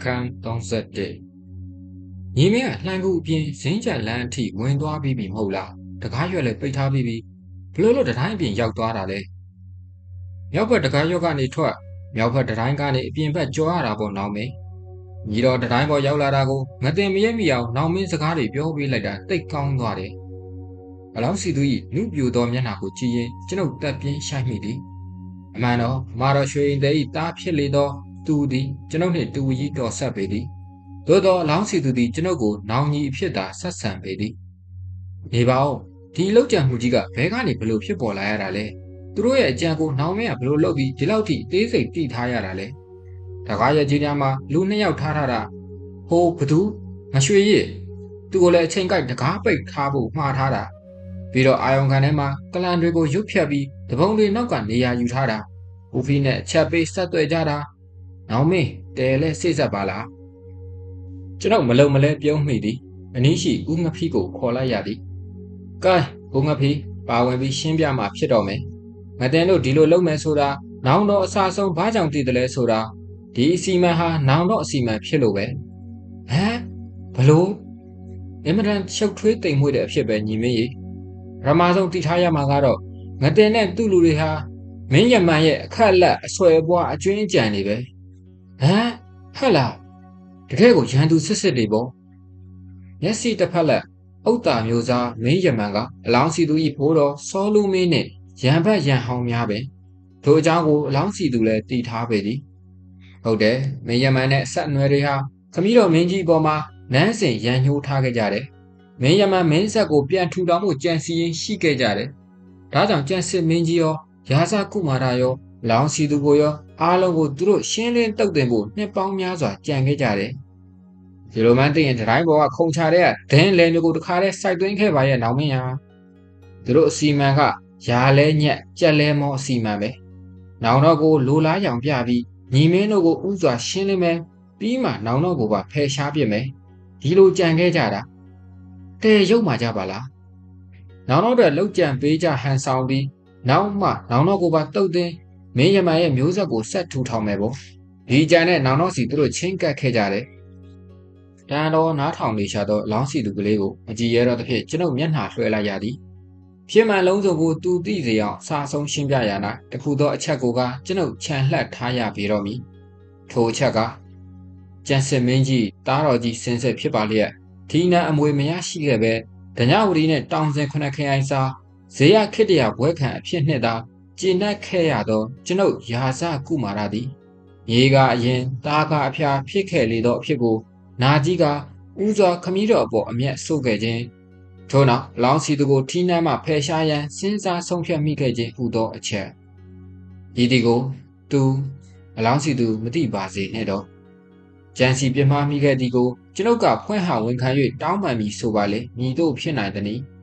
အခန်း31ညီမင်းကလှန်ကူအပြင်ဇင်းချက်လန်းအထိဝင်သွားပြီးပြီမဟုတ်လားတကားရွက်လည်းပိတ်ထားပြီးပြီဘလို့လို့တတိုင်းအပြင်ရောက်သွားတာလဲမြောက်ဘက်တကားရွက်ကနေထွက်မြောက်ဘက်တတိုင်းကနေအပြင်ဘက်ကြောရတာပေါ့နောင်မင်းညီတော်တတိုင်းပေါ်ရောက်လာတာကိုငတင်မရက်မိအောင်နောင်မင်းစကားတွေပြောပေးလိုက်တာတိတ်ကောင်းသွားတယ်အလောင်းစီသူကြီးလူပြိုသောမျက်နှာကိုကြည့်ရင်ကျွန်ုပ်တက်ပြင်းရှိုက်မိသည်အမှန်တော့မာတော်ရွှေရင်တဲ့ဤတားဖြစ်လေသော သူသည်ကျွန်ုပ်နှင့်တူဝကြီးတော်ဆက်ပေသည်သို့သောအလောင်းစီသူသည်ကျွန်ုပ်ကိုနောင်ညီအဖြစ်သာဆက်ဆံပေသည်နေပါဦးဒီအလောက်ကြံမှုကြီးကဘဲကနေဘလို့ဖြစ်ပေါ်လာရတာလဲသူတို့ရဲ့အကြံကိုနောင်မင်းကဘလို့လုပ်ပြီးဒီလောက်ထိအသေးစိတ်တိထားရတာလဲတကားရဲ့ကြီးများမှာလူနှစ်ယောက်ထားထားတာဟိုဘသူမရွှေရည်သူကိုလည်းအချိန်ကိုက်တကားပိတ်ထားဖို့မှားထားတာပြီးတော့အာယုံခံထဲမှာကလန်တွေကိုရွတ်ဖြတ်ပြီးတပုံတွေနောက်ကနေရာယူထားတာဦးဖီနဲ့အချက်ပေးဆက်သွဲကြတာ နောင်မင်းတဲလဲစိတ်ဆက်ပါလားကျွန်တော်မလုံမလဲပြုံးမိသည်အနည်းရှိဦးငဖီးကိုခေါ်လိုက်ရသည်ကဲဦးငဖီးပါဝင်ပြီးရှင်းပြမှာဖြစ်တော့မယ်ငတဲ့တို့ဒီလိုလုပ်မယ်ဆိုတာနောင်တော့အစာဆုံးဘာကြောင့်တည်တယ်လဲဆိုတာဒီအစီမံဟာနောင်တော့အစီမံဖြစ်လို့ပဲဟမ်ဘလို့အင်မတန်ရှုပ်ထွေးတိမ်မွေ့တဲ့အဖြစ်ပဲညီမင်းကြီးရမာဆုံးတည်ထားရမှာကတော့ငတဲ့နဲ့သူ့လူတွေဟာမင်းရမန်ရဲ့အခက်လက်အဆွဲပွားအကျွင်းကြံနေပဲ ဟမ်ဟဲ့လားတကယ်ကိုရန်သူစစ်စစ်တွေပေါ့မျက်စိတစ်ဖက်လက်ဥတ္တာမျိုးစားမင်းရမန်ကအလောင်းစီသူဤဖိုးတော်စောလူမင်းနဲ့ရန်ဘက်ရန်ဟောင်းများပဲထိုအကြောင်းကိုအလောင်းစီသူလည်းတည်ထားပေသည်ဟုတ်တယ်မင်းရမန်နဲ့ဆက်နွယ်တွေဟာခမည်းတော်မင်းကြီးပေါ်မှာနန်းစင်ရန်ညှိုးထားခဲ့ကြတယ်မင်းရမန်မင်းဆက်ကိုပြန်ထူထောင်မှုကြံစီရင်ရှိခဲ့ကြတယ်ဒါကြောင့်ကြံစစ်မင်းကြီးရောရာဇကုမာရရော လောင်းစီသူကိုရောအားလုံးကိုသူတို့ရှင်းလင်းတုတ်တင်ဖို့နှစ်ပေါင်းများစွာကြံခဲ့ကြတယ်။ဒီလိုမှသိရင်တိုင်းဘောကခုံချတဲ့ဒင်းလဲမျိုးကိုတခါတည်းစိုက်သွင်းခဲ့ပါရဲ့နောင်မင်းဟာသူတို့အစီမံကရာလဲညက်ကြက်လဲမောအစီမံပဲ။နောင်တော့ကိုလိုလားရောင်ပြပြီးညီမင်းတို့ကိုဥစွာရှင်းလင်းမယ်ပြီးမှနောင်တော့ကိုပါဖယ်ရှားပြစ်မယ်။ဒီလိုကြံခဲ့ကြတာ။တဲရုပ်မှကြပါလား။နောင်တော့တဲ့လောက်ကြံပေးကြဟန်ဆောင်ပြီးနောက်မှနောင်တော့ကိုပါတုတ်တင် မင်းရမန်ရဲ့မျိုးဆက်ကိုဆက်ထူထောင်မယ်ပေါ့ဒီကြံနဲ့နောင်တော့စီသူတို့ချင်းကပ်ခဲ့ကြတယ်တန်တော်နားထောင်နေရှာတော့လောင်းစီသူကလေးကိုအကြည်ရဲတော့တစ်ဖြစ်ကျွန်ုပ်မျက်နှာလွှဲလိုက်ရသည်ဖြစ်မှန်လုံးစုံကိုသူသိစေအောင်စာဆုံးရှင်းပြရနာတခုသောအချက်ကိုကကျွန်ုပ်ခြံလှက်ထားရပြီတော့မည်ထိုအချက်ကကျန်စစ်မင်းကြီးတားတော်ကြီးစင်စစ်ဖြစ်ပါလျက်ဒီနာအမွေမရရှိခဲ့ပဲဒညဝတီနဲ့တောင်စင်ခုနှစ်ခရိုင်စာဇေယခိတ္တရာဘွဲခံအဖြစ်နှစ်သာ ကျင့်တတ်ခဲ့ရသော ကျွန်ုပ်ယာစကုမာရသည်မြေကအရင်တားကအဖျားဖြစ်ခဲ့လေသောအဖြစ်ကို နာကြီးကဥစွာခမည်းတော်အပေါ်အမျက်ဆို့ခဲ့ခြင်းထို့နောက်လောင်းစီသူကိုထီးနှမ်းမှဖယ်ရှားရန်စဉ်းစားဆုံးဖြတ်မိခဲ့ခြင်းဟူသောအချက်ဤဒီကိုသူအလောင်းစီသူမသိပါစေနဲ့တော့ကြံစီပြမမိခဲ့သည်ကိုကျွန်ုပ်ကဖွင့်ဟဝန်ခံ၍တောင်းပန်ပြီးဆိုပါလေညီတို့ဖြစ်နိုင်သည်။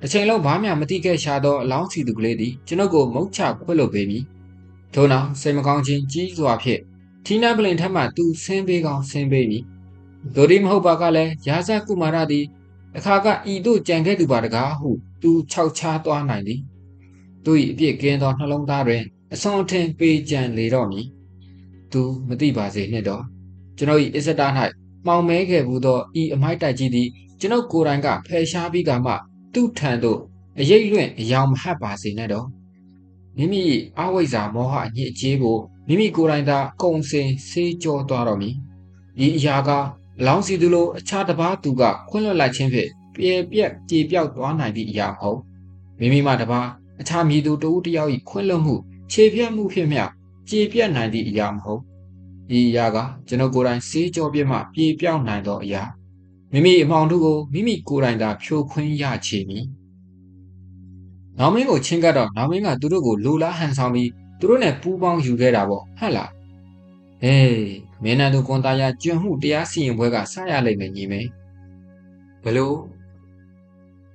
တစ်ချိန်လုံးဘာမှမသိခဲ့ရှာသောအလောင်းစီသူကလေးသည်ကျွန်ုပ်ကိုမုတ်ချခွက်လို့ပေပြီ။ထို့နောက်စိတ်မကောင်းခြင်းကြီးစွာဖြင့်ထီနာပလင်ထက်မှသူဆင်းပေးကောင်းဆင်းပေးပြီ။ဒိုဒီမဟုတ်ပါကလည်းရာဇကုမာရသည်အခါကဤတို့ကြံခဲ့သူပါတကားဟုသူခြောက်ချားသွားနိုင်သည်။သူ၏အပြစ်ကင်းသောနှလုံးသားတွင်အစွန်အထင်ပေးကြံလေတော့မည်။သူမသိပါစေနှင့်တော့ကျွန်ုပ်၏အစ္စတာ၌မှောင်မဲခဲ့ဘူးသောဤအမိုက်တိုက်ကြီးသည်ကျွန်ုပ်ကိုယ်တိုင်ကဖယ်ရှားပြီးကမှ သူ့ထံသို့အရေးလွင့်အယောင်မဟတ်ပါစေနဲ့တော့မိမိအဝိဇ္ဇာမောဟအညစ်အကြေးကိုမိမိကိုယ်တိုင်သာကုံစင်ဆေးကြောသွားတော်မူဤအရာကလောင်းစီသူလိုအခြားတစ်ပါးသူကခွင့်လွှတ်လိုက်ခြင်းဖြင့်ပြေပြက်ကြေပြောက်သွားနိုင်သည့်အရာမဟုတ်မိမိမှတစ်ပါးအခြားမည်သူတဦးတယောက်၏ခွင့်လွှတ်မှုခြေပြတ်မှုဖြင့်မျှကြေပြက်နိုင်သည့်အရာမဟုတ်ဤအရာကကျွန်ုပ်ကိုယ်တိုင်ဆေးကြောပြမှပြေပြောက်နိုင်သောအရာ မိမိအမောင်တို့ကိုမိမိကိုယ်တိုင်သာဖြိုခွင်းရချေမည်။နောင်မင်းကိုချင်းကပ်တော့နောင်မင်းကသူတို့ကိုလိုလားဟန်ဆောင်ပြီးသူတို့နဲ့ပူးပေါင်းယူခဲ့တာပေါ့ဟဲ့လား။ဟေးမင်းနဲ့သူကွန်တာယာကျွန်းမှုတရားစီရင်ပွဲကစရလိမ့်မယ်ညီမင်း။ဘလို့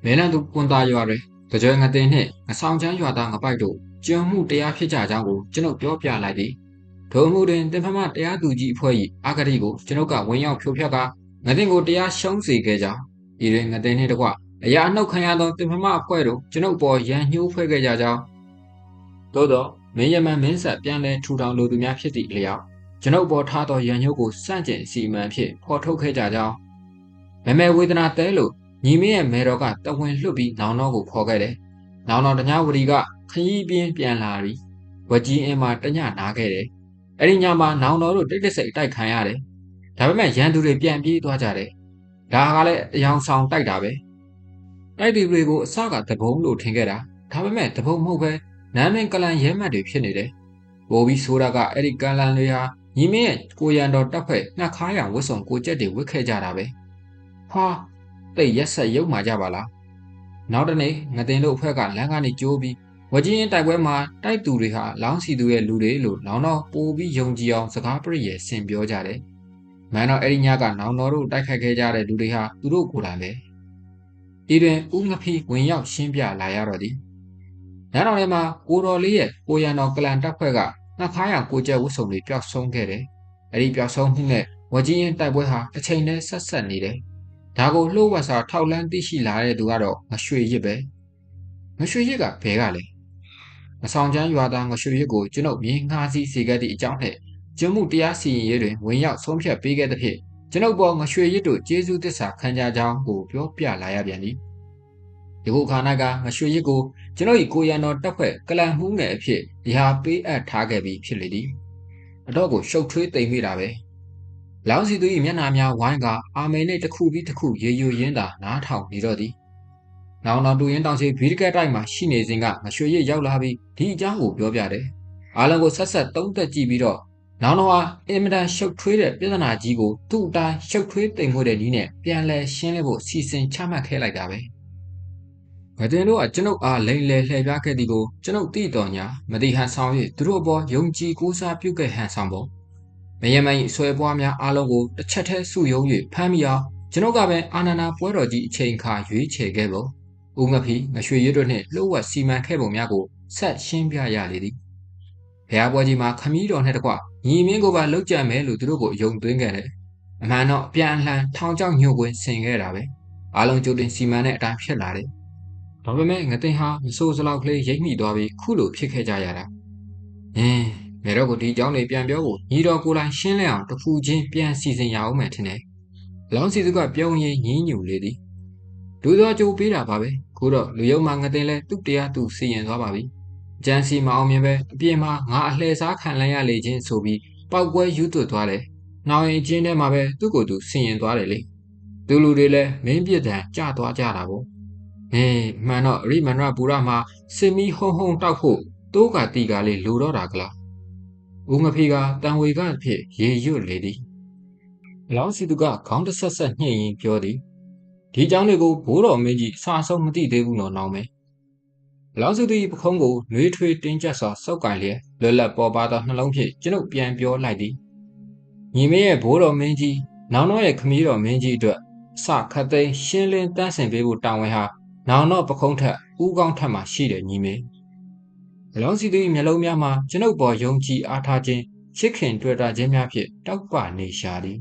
မင်းနဲ့သူကွန်တာရွာတွေကြွယ်ငတင်နှင့်အဆောင်ချမ်းရွာသားငပိုက်တို့ကျွန်းမှုတရားဖြစ်ကြကြောင်းကိုကျွန်ုပ်ပြောပြလိုက်သည်။ဒုံမှုတွင်တင်ဖမတရားသူကြီးအဖွဲ့၏အာဂတိကိုကျွန်ုပ်ကဝင်ရောက်ဖြိုဖျက်က ငတင်ကိုတရားရှုံးစေခဲ့ကြောင်းဤတွင်ငတင်နှင့်တကွအရာအနှုတ်ခံရသောတင်ဖမအဖွဲ့တို့ကျွန်ုပ်ပေါ်ရန်ညှိုးဖွဲ့ခဲ့ကြကြောင်းသို့သောမင်းရမန်မင်းဆက်ပြန်လဲထူထောင်လိုသူများဖြစ်သည့်လျောက်ကျွန်ုပ်ပေါ်ထားသောရန်ညှိုးကိုစန့်ကျင်အစီအမံဖြင့်ဖော်ထုတ်ခဲ့ကြကြောင်းမမဲဝေဒနာတဲလို့ညီမရဲ့မဲတော်ကတဝင်းလွတ်ပြီးနောင်တော်ကိုခေါ်ခဲ့တယ်။နောင်တော်တ냐ဝရီကခရီးပြင်းပြန်လာပြီးဝကြီးအင်းမှာတညနာခဲ့တယ်။အဲ့ဒီညမှာနောင်တော်တို့တိတ်တဆိတ်တိုက်ခံရတယ်။ ဒါပေမဲ့ရန်သူတွေပြန်ပြေးသွားကြတယ်။ဒါကလည်းအယောင်ဆောင်တိုက်တာပဲ။တိုက်သူတွေကိုအစကတဘုံလို့ထင်ခဲ့တာ။ဒါပေမဲ့တဘုံမဟုတ်ပဲနန်းမင်းကလန်ရဲမှတ်တွေဖြစ်နေတယ်။ဘိုးပြီးဆိုတာကအဲ့ဒီကလန်တွေဟာညီမရဲ့ကိုရန်တော်တက်ဖွဲ့နှက်ခါရဝတ်စုံကိုကြက်တွေဝတ်ခဲ့ကြတာပဲ။ဟာတိတ်ရက်ဆက်ရုပ်မာကြပါလား။နောက်တနေ့ငတင်တို့အဖွဲ့ကလမ်းကနေကြိုးပြီးဝကြီးရင်တိုက်ပွဲမှာတိုက်သူတွေဟာလောင်းစီသူရဲ့လူတွေလို့နောင်တော့ပို့ပြီးယုံကြည်အောင်စကားပြည့်ရဲ့ဆင်ပြောကြတယ်။ မန်တော့အဲ့ဒီညကနောင်တော်တို့တိုက်ခိုက်ခဲ့ကြတဲ့လူတွေဟာသူတို့ကိုယ်တိုင်ပဲ။ဒီတွင်ဦးငဖီဝင်ရောက်ရှင်းပြလာရတော့သည်။ညတော်ထဲမှာကိုတော်လေးရဲ့ကိုရန်တော်ကလန်တပ်ဖွဲ့ကနှစ်ခါရကိုကျက်ဝတ်စုံတွေပျောက်ဆုံးခဲ့တယ်။အဲ့ဒီပျောက်ဆုံးမှုနဲ့ဝကြီးရင်တိုက်ပွဲဟာတစ်ချိန်တည်းဆက်ဆက်နေတယ်။ဒါကိုလှုပ်ဝက်စာထောက်လန်းသိရှိလာတဲ့သူကတော့ငရွှေရစ်ပဲ။ငရွှေရစ်ကဘဲကလဲ။မဆောင်ချမ်းရွာသားငရွှေရစ်ကိုကျွန်ုပ်မြေငှားစီစေခဲ့သည့်အကြောင်းနဲ့ ကျွမှုတရားစီရင်ရေးတွင်ဝင်ရောက်ဆုံးဖြတ်ပေးခဲ့သဖြင့်ကျွန်ုပ်ပေါ်ငရွှေရစ်တို့ကျေးဇူးသစ္စာခံကြကြောင်းကိုပြောပြလာရပြန်သည်။ဒီခုခါနာကငရွှေရစ်ကိုကျွန်ုပ်၏ကိုရန်တော်တက်ဖွဲ့ကလန်မှုငယ်အဖြစ်ရာပေးအပ်ထားခဲ့ပြီးဖြစ်လေသည်အတော့ကိုရှုပ်ထွေးတိမ်မိတာပဲလောင်စီသူ၏မျက်နှာများဝိုင်းကအာမေနှင့်တစ်ခုပြီးတစ်ခုရေယူရင်းသာနားထောင်နေတော့သည်နောင်တော်တူရင်တောင်ချေဘီဒကက်တိုက်မှာရှိနေစဉ်ကငရွှေရစ်ရောက်လာပြီးဒီအကြောင်းကိုပြောပြတယ်အားလုံးကိုဆက်ဆက်သုံးသက်ကြည့်ပြီးတော့ နောင်တော်ဟာအင်မတန်ရှုပ်ထွေးတဲ့ပြဿနာကြီးကိုသူ့အတိုင်းရှုပ်ထွေးတိမ်မွေ့တဲ့နည်းနဲ့ပြန်လဲရှင်းလင်းဖို့စီစဉ်ချမှတ်ခဲ့လိုက်တာပဲ။ငတင်တို့ကကျွန်ုပ်အားလိန်လေလှည့်ပြခဲ့သည်ကိုကျွန်ုပ်သိတော်ညာမတိဟန်ဆောင်၍သူတို့အပေါ်ယုံကြည်ကိုးစားပြုခဲ့ဟန်ဆောင်ပုံမယမန်၏ဆွဲပွားများအားလုံးကိုတစ်ချက်တည်းစုယုံ၍ဖမ်းမိအောင်ကျွန်ုပ်ကပဲအာနန္ဒာပွဲတော်ကြီးအချိန်ခါရွေးချယ်ခဲ့ပုံဦးငဖီငရွှေရည်တို့နှင့်လှုပ်ဝက်စီမံခဲ့ပုံများကိုဆက်ရှင်းပြရလေသည် ဘုရားပွဲကြီးမှာခမည်းတော်နှင့်တကွညီမင်းကိုပါလောက်ကြံမယ်လို့သူတို့ကိုယုံသွင်းခဲ့တယ်အမှန်တော့ပြန်လှန်ထောင်ချောက်ညှို့ကွင်းဆင်ခဲ့တာပဲအားလုံးကြိုတင်စီမံတဲ့အတိုင်းဖြစ်လာတယ်ဒါပေမဲ့ငသိန်းဟာမဆိုးစလောက်ကလေးရိပ်မိသွားပြီးခုလိုဖြစ်ခဲ့ကြရတာ။အင်းမေတော့ကိုဒီအကြောင်းတွေပြန်ပြောဖို့ညီတော်ကိုယ်တိုင်ရှင်းလင်းအောင်တခုချင်းပြန်စီစဉ်ရအောင်မယ်ထင်တယ်။လောင်းစီသူကပြုံးရင်ညင်းညူလေသည်။ဒူသောကြိုးပေးတာပါပဲ။ခုတော့လူယုံမှငသိန်းလဲသူ့တရားသူစီရင်သွားပါပြီ။ ကြံစီမအောင်မြင်ပဲအပြင်မှာငါအလှည့်စားခံလိုက်ရလေချင်းဆိုပြီးပောက်ကွဲယူသွတ်သွားတယ်။နောက်ရင်ချင်းထဲမှာပဲသူ့ကိုယ်သူစီရင်သွားတယ်လေ။သူလူတွေလည်းမင်းပြစ်ဒဏ်ကြသွားကြတာပေါ့။ဟေးမှန်တော့ရိမန္ဒပူရမှာစင်မီဟုံဟုံတောက်ဖို့တိုးကတီကလေးလိုတော့တာကလားဦးငဖေကတန်ဝေကဖြစ်ရေရွတ်လေသည်လောင်းစီသူကခေါင်းတဆက်ဆက်ညှိရင်ပြောသည်ဒီเจ้าတွေကိုဘိုးတော်မင်းကြီးစာဆုံးမသိသေးဘူးတော့နောင်မယ် လောင်းစုသူပခုံးကိုနှွေးထွေးတင်းကျပ်စွာစောက်ကင်လျက်လွတ်လပ်ပေါ်ပါသောနှလုံးဖြင့်ကျွန်ုပ်ပြန်ပြောလိုက်သည်ညီမရဲ့ဘိုးတော်မင်းကြီးနောင်တော့ရဲ့ခမည်းတော်မင်းကြီးအတွက်စခတ်သိမ်းရှင်းလင်းတန်းဆင်ပေးဖို့တာဝန်ဟာနောင်တော့ပခုံးထက်ဦးကောင်းထက်မှရှိတယ်ညီမေအလောင်းစီသူ၏မျက်လုံးများမှာကျွန်ုပ်ပေါ်ယုံကြည်အားထားခြင်းချစ်ခင်တွေ့တာခြင်းများဖြင့်တောက်ပနေရှာသည်